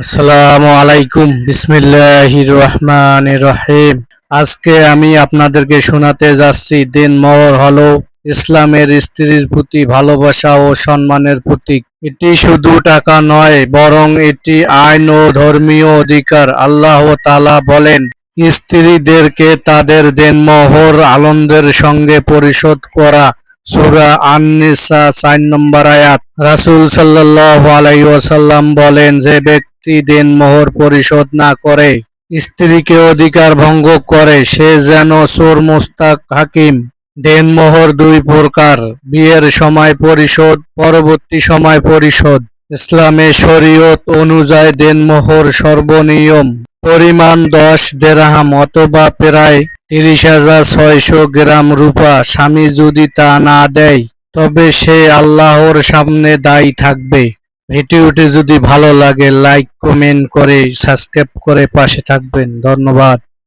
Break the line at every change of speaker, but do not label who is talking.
আসসালামু আলাইকুম। বিসমিল্লাহির রহমানির রহিম। আজকে আমি আপনাদেরকে শোনাতে যাচ্ছি দিনমোহর হলো ইসলামের স্ত্রীর প্রতি ভালোবাসা ও সম্মানের প্রতীক। এটি শুধু টাকা নয়, বরং এটি আইন ও ধর্মীয় অধিকার। আল্লাহ তাআলা বলেন, স্ত্রীদেরকে তাদের দেনমোহর আনন্দের সঙ্গে পরিশোধ করা সূরা আন-নিসা চার নম্বর আয়াত। রাসূল সাল্লাল্লাহু আলাইহি ওয়াসাল্লাম বলেন, যে ব্যক্তি দেনমোহর পরিশোধ না করে, স্ত্রীকে অধিকার ভঙ্গ করে, সে যেন চোর মোস্তাক হাকিম। দেনমোহর দুই প্রকার, বিয়ের সময় পরিশোধ, পরবর্তী সময় পরিশোধ। ইসলামে শরীয়ত অনুযায়ী দেনমোহর সর্বনিয়ম। পরিমাণ দশ দেরাহাম অথবা প্রায় তিরিশ হাজার ছয়শো গ্রাম রূপা স্বামী যদি তা না দেয়, তবে সে আল্লাহর সামনে দায়ী থাকবে। ভিডিওটি যদি ভালো লাগে, লাইক, কমেন্ট করে সাবস্ক্রাইব করে পাশে থাকবেন। ধন্যবাদ।